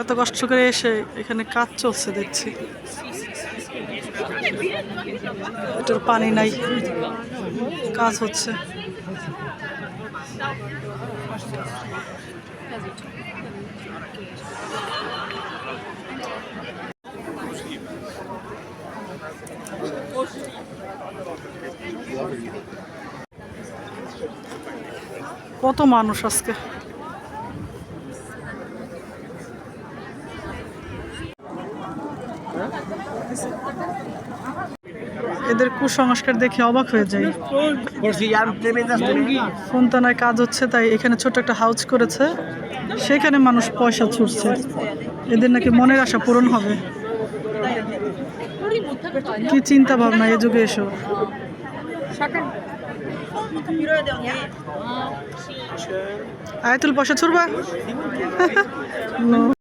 এত কষ্ট করে এসে এখানে কাজ চলছে দেখছি। এটার পানি নাই, কাজ হচ্ছে। কত মানুষ আজকে? এদের কুসংস্কার দেখে অবাক হয়ে যাই। ফোনতানায় কাজ হচ্ছে, তাই এখানে ছোট একটা হাউস করেছে। সেখানে মানুষ পয়সা ছুটছে এদের নাকি মনের আশা পূরণ হবে। কি চিন্তা ভাবনা এ যুগে এসো। আয়াতুল পয়সা ছুড়বা.